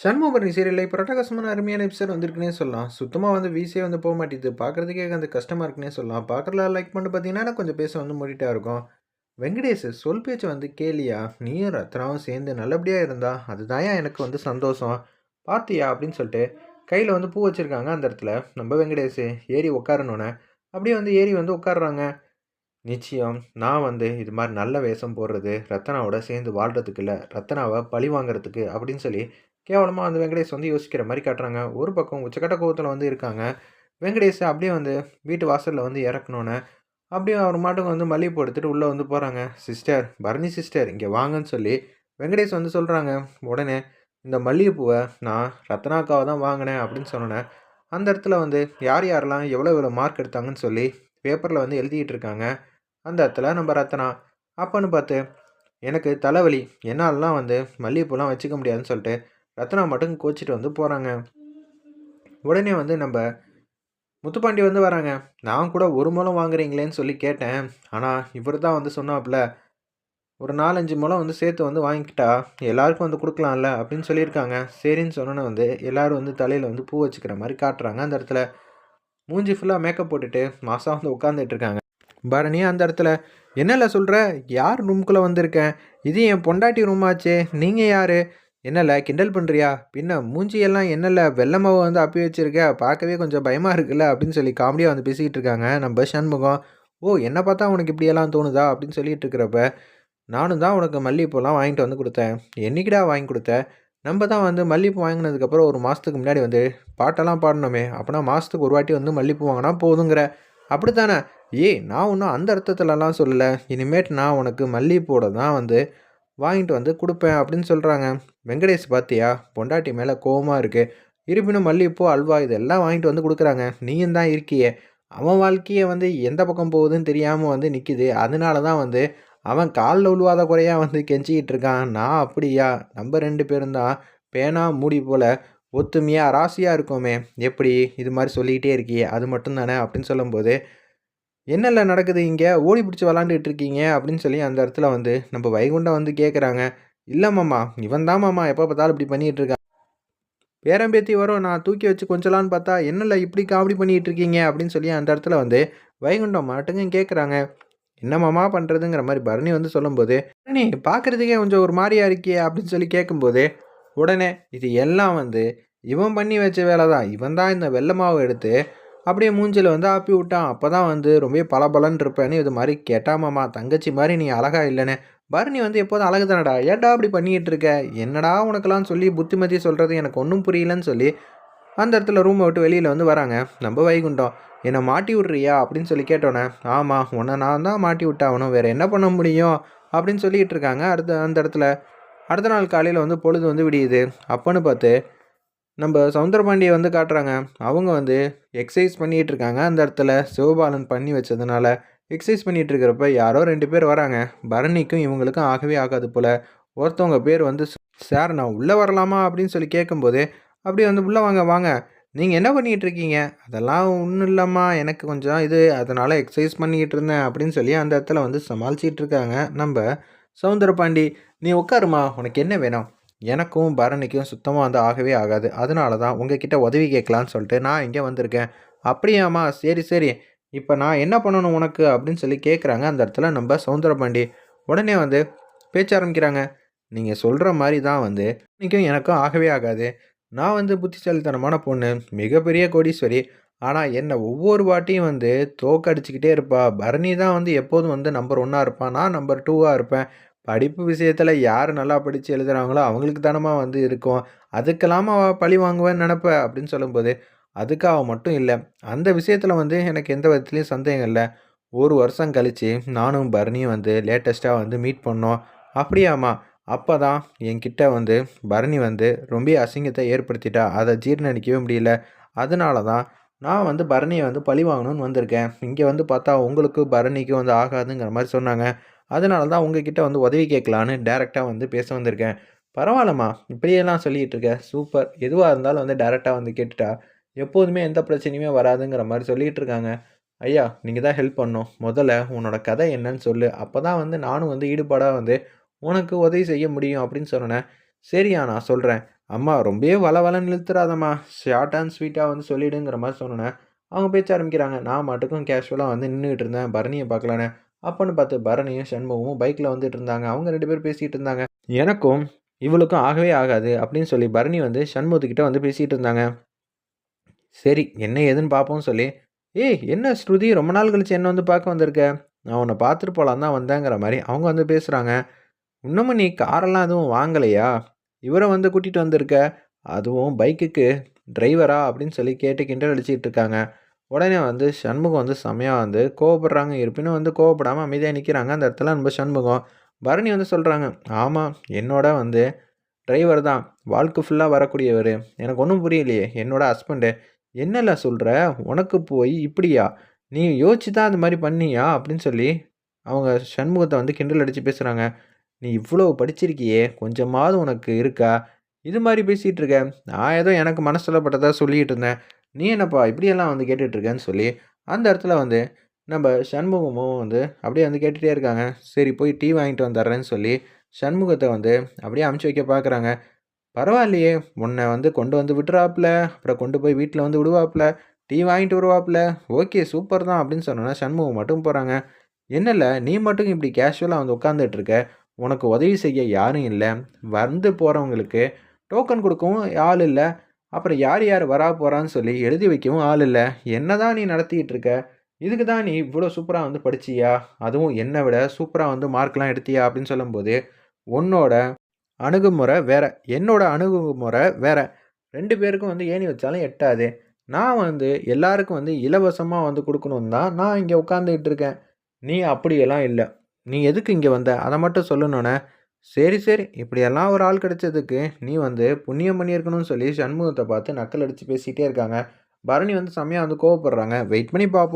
சண்முகபரணி சீரியலில் இப்போ ரட்டகாசமான அருமையான எபிசோட் வந்திருக்குன்னே சொல்லலாம். சுத்தமாக வந்து வீசே வந்து போக மாட்டேது. பார்க்குறதுக்கே அந்த கஷ்டமாக இருக்குன்னே சொல்லலாம். பார்க்குறதுல லைக் பண்ணி பார்த்தீங்கன்னா கொஞ்சம் பேச வந்து மூடிட்டா இருக்கும். வெங்கடேஷ் சொல் பேச்சு வந்து கேலியா நீயும் ரத்னாவும் சேர்ந்து நல்லபடியாக இருந்தா? அதுதான் எனக்கு வந்து சந்தோஷம். பார்த்தியா அப்படின்னு சொல்லிட்டு கையில் வந்து பூ வச்சுருக்காங்க அந்த இடத்துல. நம்ம வெங்கடேஷ் ஏறி உட்காரணுன்னே அப்படியே வந்து ஏறி வந்து உட்காடுறாங்க நிச்சயம் நான் வந்து இது மாதிரி நல்ல வேஷம் போடுறது ரத்தனாவோட சேர்ந்து வாழ்கிறதுக்கு இல்லை. ரத்தனாவை பழி வாங்குறதுக்கு அப்படின்னு சொல்லி கேவலமாக வந்து வெங்கடேஷ் வந்து யோசிக்கிற மாதிரி காட்டுறாங்க. ஒரு பக்கம் உச்சக்கட்ட கோவத்தில் வந்து இருக்காங்க. வெங்கடேஷ் அப்படியே வந்து வீட்டு வாசலில் வந்து இறக்கணுன்னு அப்படியே அவர் மாட்டுக்கு வந்து மல்லிகைப்பூ எடுத்துகிட்டு உள்ளே வந்து போகிறாங்க சிஸ்டர் பரணி சிஸ்டர் இங்கே வாங்கன்னு சொல்லி வெங்கடேஷ் வந்து சொல்கிறாங்க உடனே இந்த மல்லிகைப்பூவை நான் ரத்னாக்காவை தான் வாங்கினேன் அப்படின்னு சொன்னேன் அந்த இடத்துல வந்து யார் யாரெல்லாம் எவ்வளோ எவ்வளோ மார்க் எடுத்தாங்கன்னு சொல்லி பேப்பரில் வந்து எழுதிக்கிட்டு இருக்காங்க. அந்த இடத்துல நம்ம ரத்னா அப்போன்னு பார்த்து எனக்கு தலைவலி. என்னாலலாம் வந்து மல்லிகைப்பூலாம் வச்சுக்க முடியாதுன்னு சொல்லிட்டு ரத்னா மட்டும் கோச்சிட்டு வந்து போகிறாங்க உடனே வந்து நம்ம முத்துப்பாண்டி வந்து வராங்க. நான் கூட ஒரு மூலம் வாங்குறீங்களேன்னு சொல்லி கேட்டேன். ஆனால் இவர் தான் வந்து சொன்னாப்புல ஒரு நாலஞ்சு மூலம் வந்து சேர்த்து வந்து வாங்கிக்கிட்டா எல்லாருக்கும் வந்து கொடுக்கலாம்ல அப்படின்னு சொல்லியிருக்காங்க. சரின்னு சொன்னோன்னே வந்து எல்லோரும் வந்து தலையில் வந்து பூ வச்சுக்கிற மாதிரி காட்டுறாங்க அந்த இடத்துல. மூஞ்சி ஃபுல்லாக மேக்கப் போட்டுட்டு மாதம் வந்து உட்காந்துட்டு இருக்காங்க. பரணி அந்த இடத்துல என்னல சொல்கிற யார் ரூம்குள்ளே வந்திருக்கேன் இது என் பொண்டாட்டி ரூமாச்சே நீங்கள் யார்? என்னல கிண்டல் பண்ணுறியா பின்ன மூஞ்சியெல்லாம் என்னல வெள்ளை மாவு வந்து அப்பி வச்சிருக்க பார்க்கவே கொஞ்சம் பயமாக இருக்குல்ல? அப்படின்னு சொல்லி காமெடியாக வந்து பேசிக்கிட்டு இருக்காங்க. நம்ம சண்முகம் ஓ என்னை பார்த்தா உனக்கு இப்படியெல்லாம் தோணுதா? அப்படின்னு சொல்லிட்டு இருக்கிறப்ப நானும் தான் உனக்கு மல்லிகைப்பூலாம் வாங்கிட்டு வந்து கொடுத்தேன். என்னைக்கிடா வாங்கி கொடுத்தேன் நம்ம தான் வந்து மல்லிகைப்பூ வாங்கினதுக்கப்புறம் ஒரு மாதத்துக்கு முன்னாடி வந்து பாட்டெல்லாம் பாடணுமே. அப்படின்னா மாதத்துக்கு ஒரு வாட்டி வந்து மல்லிகைப்பூ வாங்கினா போதுங்கிற. அப்படி தானே ஏய் நான் ஒன்றும் அந்த அர்த்தத்துலலாம் சொல்லலை. இனிமேட்டு நான் உனக்கு மல்லிகைப்பூட தான் வந்து வாங்கிட்டு வந்து கொடுப்பேன் அப்படின்னு சொல்கிறாங்க வெங்கடேஷ் பார்த்தியா பொண்டாட்டி மேலே கோவமாக இருக்குது இருப்பினும் மல்லிகைப்பூ அல்வா இதெல்லாம் வாங்கிட்டு வந்து கொடுக்குறாங்க. நீயும் தான் இருக்கியே. அவன் வாழ்க்கையை வந்து எந்த பக்கம் போகுதுன்னு தெரியாமல் வந்து நிற்கிது அதனால தான் வந்து அவன் காலில் உழுவாத குறையாக வந்து கெஞ்சிக்கிட்டு இருக்கான். நான் அப்படியா? நம்ம ரெண்டு பேரும் தான் பேனா மூடி போல் ஒத்துமையாக ராசியாக இருக்கோமே. எப்படி? இது மாதிரி சொல்லிக்கிட்டே இருக்கியே. அது மட்டும் தானே? அப்படின்னு சொல்லும்போது என்னெல்ல நடக்குது இங்கே? ஓடி பிடிச்சி விளாண்டுட்டு இருக்கீங்க? அப்படின்னு சொல்லி அந்த இடத்துல வந்து நம்ம வைகுண்டம் வந்து கேட்குறாங்க இல்லை மாமா இவன் தான் மாமா. எப்போ பார்த்தாலும் இப்படி பண்ணிகிட்டு இருக்கான். பேரம்பேத்தி வரும். நான் தூக்கி வச்சு கொஞ்சலான்னு பார்த்தா என்னல இப்படி காமெடி பண்ணிகிட்டு இருக்கீங்க? அப்படின்னு சொல்லி அந்த இடத்துல வந்து வைகுண்டம் மட்டுங்க கேட்குறாங்க என்ன பண்ணுறதுங்கிற மாதிரி பரணி வந்து சொல்லும்போது பரணி பார்க்குறதுக்கே கொஞ்சம் ஒரு மாதிரியா இருக்கியே அப்படின்னு சொல்லி கேட்கும்போது உடனே இது எல்லாம் வந்து இவன் பண்ணி வச்ச வேலை தான் இவன் தான் இந்த வெள்ளை மாவை எடுத்து அப்படியே மூஞ்சில் வந்து ஆப்பி விட்டான். அப்போ தான் வந்து ரொம்ப பளபளன்னு இருப்பேன்னு இது மாதிரி கேட்டாமாம்மா தங்கச்சி மாதிரி நீ அழகா இல்லைன்னு. பரணி வந்து எப்போதும் அழகு தானடா ஏன்டா அப்படி பண்ணிகிட்டு இருக்க? என்னடா உனக்கெல்லாம் சொல்லி புத்திமதி சொல்கிறது எனக்கு ஒன்றும் புரியலன்னு சொல்லி அந்த இடத்துல ரூமை விட்டு வெளியில் வந்து வராங்க. நம்ம வைகுண்டம் என்னை மாட்டி விட்றியா? அப்படின்னு சொல்லி கேட்டோன்னே ஆமாம் உன்னை நான் தான் மாட்டி விட்டாகணும். வேறு என்ன பண்ண முடியும்? அப்படின்னு சொல்லிகிட்டு இருக்காங்க. அடுத்த அந்த இடத்துல அடுத்த நாள் காலையில் வந்து பொழுது வந்து விடியுது. அப்போன்னு பார்த்து நம்ம சவுந்தரபாண்டியை வந்து காட்டுறாங்க. அவங்க வந்து எக்ஸசைஸ் பண்ணிகிட்டு இருக்காங்க. அந்த இடத்துல சிவபாலன் பண்ணி வச்சதுனால எக்ஸசைஸ் பண்ணிகிட்டு இருக்கிறப்ப யாரோ ரெண்டு பேர் வராங்க. பரணிக்கும் இவங்களுக்கும் ஆகவே ஆகாது போல். ஒருத்தவங்க பேர் வந்து சார் நான் உள்ளே வரலாமா அப்படின்னு சொல்லி கேட்கும்போது அப்படியே வந்து உள்ளே வாங்க வாங்க. நீங்கள் என்ன பண்ணிகிட்டு இருக்கீங்க? அதெல்லாம் ஒன்றும் இல்லைம்மா. எனக்கு கொஞ்சம் இது அதனால் எக்ஸசைஸ் பண்ணிக்கிட்டு இருந்தேன் அப்படின்னு சொல்லி அந்த இடத்துல வந்து சமாளிச்சிட்டு இருக்காங்க நம்ம சவுந்தரபாண்டி நீ உட்காருமா. உனக்கு என்ன வேணும்? எனக்கும் பரணிக்கும் சுத்தமாக வந்து ஆகவே ஆகாது. அதனால தான் உங்ககிட்ட உதவி கேட்கலான்னு சொல்லிட்டு நான் இங்கே வந்திருக்கேன். அப்படியாம்மா சரி சரி. இப்போ நான் என்ன பண்ணணும் உனக்கு? அப்படின்னு சொல்லி கேட்குறாங்க அந்த இடத்துல நம்ம சவுந்தரபாண்டி. உடனே வந்து பேச்ச ஆரம்பிக்கிறாங்க. நீங்கள் சொல்கிற மாதிரி தான் வந்து இன்றைக்கும் எனக்கும் ஆகவே ஆகாது. நான் வந்து புத்திசாலித்தனமான பொண்ணு மிகப்பெரிய கோடீஸ்வரி. ஆனால் என்னை ஒவ்வொரு வாட்டியும் வந்து தோக்கடிச்சிக்கிட்டே இருப்பா. பரணி தான் வந்து எப்போதும் வந்து நம்பர் ஒன்னாக இருப்பான். நான் நம்பர் டூவாக இருப்பேன். படிப்பு விஷயத்தில் யார் நல்லா படித்து எழுதுகிறாங்களோ அவங்களுக்கு தானமா வந்து இருக்கும். அதுக்கெல்லாம் அவள் பழி வாங்குவேன்னு நினப்ப அப்படின்னு சொல்லும்போது அதுக்கு அவள் மட்டும் இல்லை. அந்த விஷயத்தில் வந்து எனக்கு எந்த விதத்துலேயும் சந்தேகம் இல்லை. ஒரு வருஷம் கழித்து நானும் பரணியும் வந்து லேட்டஸ்ட்டாக வந்து மீட் பண்ணோம். அப்படியாம்மா. அப்போ தான் என்கிட்ட வந்து பரணி வந்து ரொம்ப அசிங்கத்தை ஏற்படுத்திட்டா. அதை ஜீர்ணிக்கவே முடியல. அதனால தான் நான் வந்து பரணியை வந்து பழி வாங்கணும்னு வந்திருக்கேன். இங்கே வந்து பார்த்தா உங்களுக்கு பரணிக்கும் வந்து ஆகாதுங்கிற மாதிரி சொன்னாங்க. அதனால தான் உங்ககிட்ட வந்து உதவி கேட்கலான்னு டேரெக்டாக வந்து பேச வந்திருக்கேன். பரவாயில்லம்மா இப்படியெல்லாம் சொல்லிகிட்டு இருக்கேன் சூப்பர் எதுவாக இருந்தாலும் வந்து டேரெக்டாக வந்து கேட்டுட்டா எப்போதுமே எந்த பிரச்சனையுமே வராதுங்கிற மாதிரி சொல்லிகிட்டு இருக்காங்க. ஐயா நீங்கள் தான் ஹெல்ப் பண்ணும் முதல்ல உன்னோட கதை என்னன்னு சொல்லு. அப்போ தான் வந்து நானும் வந்து ஈடுபாடாக வந்து உனக்கு உதவி செய்ய முடியும் அப்படின்னு சொன்னேன். சரியா நான் சொல்கிறேன் அம்மா ரொம்பவே வள இழுத்துறாதம்மா ஷார்ட் அண்ட் ஸ்வீட்டாக வந்து சொல்லிடுங்கிற மாதிரி சொன்னேன் அவங்க பேச்ச ஆரம்பிக்கிறாங்க. நான் மட்டுக்கும் கேஷுவலாக வந்து நின்றுட்டு இருந்தேன். பரணியை பார்க்கலான்னு அப்போன்னு பார்த்து பரணியும் சண்முகமும் பைக்கில் வந்துட்டு இருந்தாங்க. அவங்க ரெண்டு பேரும் பேசிகிட்டு இருந்தாங்க. எனக்கும் இவளுக்கும் ஆகவே ஆகாது அப்படின்னு சொல்லி பரணி வந்து சண்முகத்துக்கிட்ட வந்து பேசிகிட்டு இருந்தாங்க. சரி என்ன ஏதுன்னு பார்ப்போம்னு சொல்லி ஏய் என்ன ஸ்ருதி? ரொம்ப நாள் கழிச்சு என்ன வந்து பார்க்க வந்திருக்க? நான் உன்னை பார்த்துட்டு போகலான் தான் வந்தேங்கிற மாதிரி அவங்க வந்து பேசுகிறாங்க இன்னமும் நீ காரெல்லாம் எதுவும் வாங்கலையா? இவரை வந்து கூட்டிகிட்டு வந்திருக்க? அதுவும் பைக்குக்கு டிரைவரா? அப்படின்னு சொல்லி கேட்டு கிண்டல் அடிச்சிக்கிட்டு இருக்காங்க. உடனே வந்து சண்முகம் வந்து செம்மையாக வந்து கோவப்படுறாங்க. இருப்பினும் வந்து கோவப்படாமல் அமைதியாக நிற்கிறாங்க அந்த இடத்துல நம்ம சண்முகம். பரணி வந்து சொல்கிறாங்க ஆமாம் என்னோட வந்து டிரைவர் தான். வாழ்க்கை ஃபுல்லாக வரக்கூடியவர். எனக்கு ஒன்றும் புரியலையே. என்னோட ஹஸ்பண்டு என்னல சொல்கிற உனக்கு போய் இப்படியா? நீ யோசிச்சு தான் அந்த மாதிரி பண்ணியா? அப்படின்னு சொல்லி அவங்க சண்முகத்தை வந்து கிண்டல் அடித்து பேசுகிறாங்க நீ இவ்வளோ படிச்சிருக்கியே கொஞ்சமாவது உனக்கு இருக்கா? இது மாதிரி பேசிகிட்டு இருக்க. நான் ஏதோ எனக்கு மனசில் பட்டதாக சொல்லிகிட்டு இருந்தேன். நீ என்னப்பா இப்படியெல்லாம் வந்து கேட்டுட்ருக்கேன்னு சொல்லி அந்த இடத்துல வந்து நம்ம சண்முகமும் வந்து அப்படியே வந்து கேட்டுகிட்டே இருக்காங்க. சரி போய் டீ வாங்கிட்டு வந்துடுறேன்னு சொல்லி சண்முகத்தை வந்து அப்படியே அமுச்சு வைக்க பார்க்குறாங்க. பரவாயில்லையே உன்னை வந்து கொண்டு வந்து விட்டுறாப்புல அப்புறம் கொண்டு போய் வீட்டில் வந்து விடுவாப்புல டீ வாங்கிட்டு வருவாப்புல. ஓகே சூப்பர் தான் அப்படின்னு சொன்னோன்னா சண்முகம் மட்டும் போகிறாங்க என்னல நீ மட்டும் இப்படி கேஷுவலாக வந்து உட்காந்துட்டு இருக்க. உனக்கு உதவி செய்ய யாரும் இல்லை. வந்து போகிறவங்களுக்கு டோக்கன் கொடுக்கவும் ஆள் இல்லை. அப்புறம் யார் யார் வரா போகிறான்னு சொல்லி எழுதி வைக்கவும் ஆள் இல்லை. என்ன தான் நீ நடத்திக்கிட்டு இருக்க? இதுக்கு தான் நீ இவ்வளோ சூப்பராக வந்து படிச்சியா? அதுவும் என்னை விட சூப்பராக வந்து மார்க்லாம் எடுத்தியா? அப்படின்னு சொல்லும்போது உன்னோட அணுகுமுறை வேற. என்னோட அணுகுமுறை வேற. ரெண்டு பேருக்கும் வந்து ஏணி வச்சாலும் எட்டாது. நான் வந்து எல்லாருக்கும் வந்து இலவசமாக வந்து கொடுக்கணும் தான் நான் இங்கே உட்காந்துக்கிட்டு இருக்கேன். நீ அப்படியெல்லாம் இல்லை. நீ எதுக்கு இங்கே வந்த? அதை மட்டும் சொல்லணுன்னே சரி சரி. இப்படியெல்லாம் ஒரு ஆள் கிடைச்சதுக்கு நீ வந்து புண்ணியம் பண்ணியிருக்கணும்னு சொல்லி சண்முகத்தை பார்த்து நக்கல் அடித்து பேசிகிட்டே இருக்காங்க. பரணி வந்து செம்மையாக வந்து கோவப்படுறாங்க. வெயிட் பண்ணி பார்ப்போம்